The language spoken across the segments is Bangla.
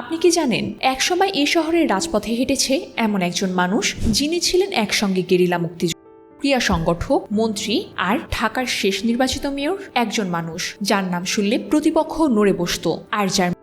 আপনি কি জানেন, একসময় এই শহরের রাজপথে হেঁটেছে এমন একজন মানুষ যিনি ছিলেন একসঙ্গে গেরিলা মুক্তি ক্রিয়া সংগঠক, মন্ত্রী আর ঢাকার শেষ নির্বাচিত মেয়র একজন মানুষ, যার নাম শুনলে প্রতিপক্ষ নড়ে বসত। আর যার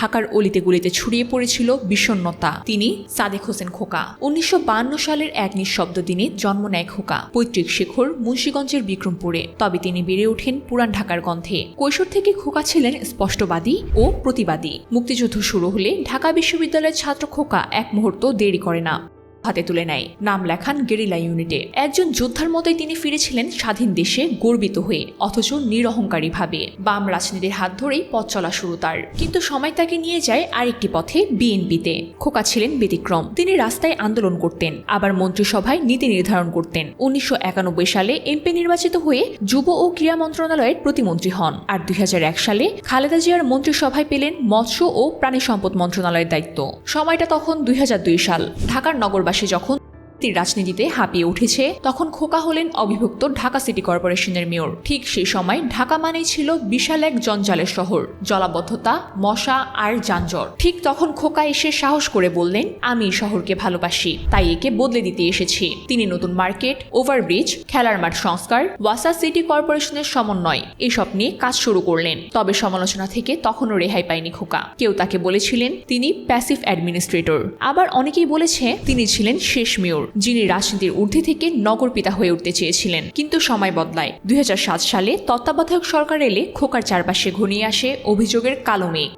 ঢাকার অলিতে গুলিতে ছড়িয়ে পড়েছিল বিষণ্ণতা। তিনি সাদেক হোসেন খোকা। উনিশশো সালের এক নিঃশব্দ দিনে জন্ম নেয় খোকা। পৈতৃক শেখর মুন্সীগঞ্জের বিক্রমপুরে। তবে তিনি বেড়ে ওঠেন পুরান ঢাকার গন্ধে। কৈশোর থেকে খোকা ছিলেন স্পষ্টবাদী ও প্রতিবাদী। মুক্তিযুদ্ধ শুরু হলে ঢাকা বিশ্ববিদ্যালয়ের ছাত্র খোকা এক মুহূর্ত দেরি করে না। হাতে তুলে নেয়। নাম লেখান গেরিলা ইউনিটে। একজন যোদ্ধার মতোই তিনি ফিরেছিলেন স্বাধীন দেশে গর্বিত হয়ে, অথচ নিরহংকারী ভাবে বাম রাজনীতির হাত ধরেই পথ চলা শুরু তার। কিন্তু সময় তাকে নিয়ে যায় আরেকটি পথে বিএনপিতে। খোকা ছিলেন ব্যতিক্রম। তিনি রাস্তায় আন্দোলন করতেন, আবার মন্ত্রিসভায় নীতি নির্ধারণ করতেন। উনিশশো একানব্বই সালে এমপি নির্বাচিত হয়ে যুব ও ক্রীড়া মন্ত্রণালয়ের প্রতিমন্ত্রী হন। আর দুই হাজার এক সালে খালেদা জিয়ার মন্ত্রিসভায় পেলেন মৎস্য ও প্রাণী সম্পদ মন্ত্রণালয়ের দায়িত্ব। সময়টা তখন দুই হাজার দুই সাল। ঢাকার নগরবাসী যখন তিনি রাজনীতিতে হাঁপিয়ে উঠেছে। তখন খোকা হলেন অবিভক্ত ঢাকা সিটি কর্পোরেশনের মেয়র। ঠিক সেই সময় ঢাকা মানেই ছিল বিশাল এক জঞ্জালের শহর, জলাবদ্ধতা, মশা আর যানজট। ঠিক তখন খোকা এসে সাহস করে বললেন, আমি শহরকে ভালোবাসি, তাই একে বদলে দিতে এসেছি। তিনি নতুন মার্কেট, ওভারব্রিজ, খেলার মাঠ সংস্কার, ওয়াসা সিটি কর্পোরেশনের সমন্বয়, এসব নিয়ে কাজ শুরু করলেন। তবে সমালোচনা থেকে তখনও রেহাই পায়নি খোকা। কেউ তাকে বলেছিলেন, তিনি প্যাসিভ অ্যাডমিনিস্ট্রেটর। আবার অনেকেই বলেছে, তিনি ছিলেন শেষ মেয়র। যিনি রাজনীতির ঊর্ধ্বে থেকে নগর পিতা হয়ে উঠতে চেয়েছিলেন। কিন্তু সময় বদলায়। দুই হাজার সাত সালে তত্ত্বাবধায়ক সরকার এলে খোকার চারপাশে ঘনিয়ে আসে অভিযোগের কালো মেঘ।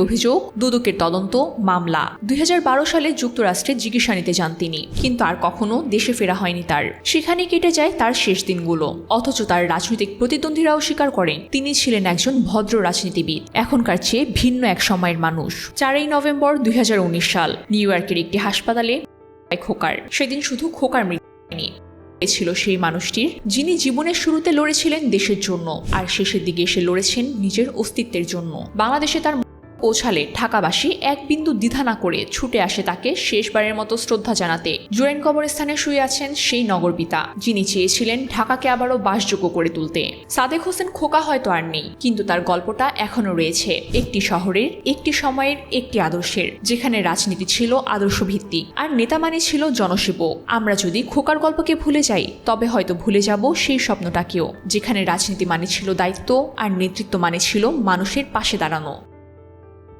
অভিযোগ, দুদকের তদন্ত, মামলা। দুই হাজার বারো সালে যুক্তরাষ্ট্রে চিকিৎসা নিতে যান তিনি। কিন্তু আর কখনো দেশে ফেরা হয়নি তার। সেখানে কেটে যায় তার শেষ দিনগুলো। অথচ তার রাজনৈতিক প্রতিদ্বন্দ্বীরাও স্বীকার করেন, তিনি ছিলেন একজন ভদ্র রাজনীতিবিদ। এখনকার চেয়ে ভিন্ন এক সময়ের মানুষ। চারই নভেম্বর দুই হাজার উনিশ সাল, নিউ ইয়র্কের একটি হাসপাতালে খোকার। সেদিন শুধু খোকার মৃত্যু ছিল সেই মানুষটির, যিনি জীবনের শুরুতে লড়েছিলেন দেশের জন্য, আর শেষের দিকে এসে লড়েছেন নিজের অস্তিত্বের জন্য। বাংলাদেশে তার পৌঁছালে ঢাকাবাসী এক বিন্দু দ্বিধা না করে ছুটে আসে তাকে শেষবারের মতো শ্রদ্ধা জানাতে। জুরেন কবরস্থানে শুয়ে আছেন সেই নগরপিতা যিনি চেয়েছিলেন ঢাকাকে আবারও বাসযোগ্য করে তুলতে। সাদেক হোসেন খোকা হয়তো আর নেই, কিন্তু তার গল্পটা এখনও রয়েছে, একটি শহরের, একটি সময়ের, একটি আদর্শের, যেখানে রাজনীতি ছিল আদর্শ ভিত্তিক আর নেতা মানে ছিল জনসেবক। আমরা যদি খোকার গল্পকে ভুলে যাই, তবে হয়তো ভুলে যাব সেই স্বপ্নটাকেও, যেখানে রাজনীতি মানে ছিল দায়িত্ব, আর নেতৃত্ব মানে ছিল মানুষের পাশে দাঁড়ানো।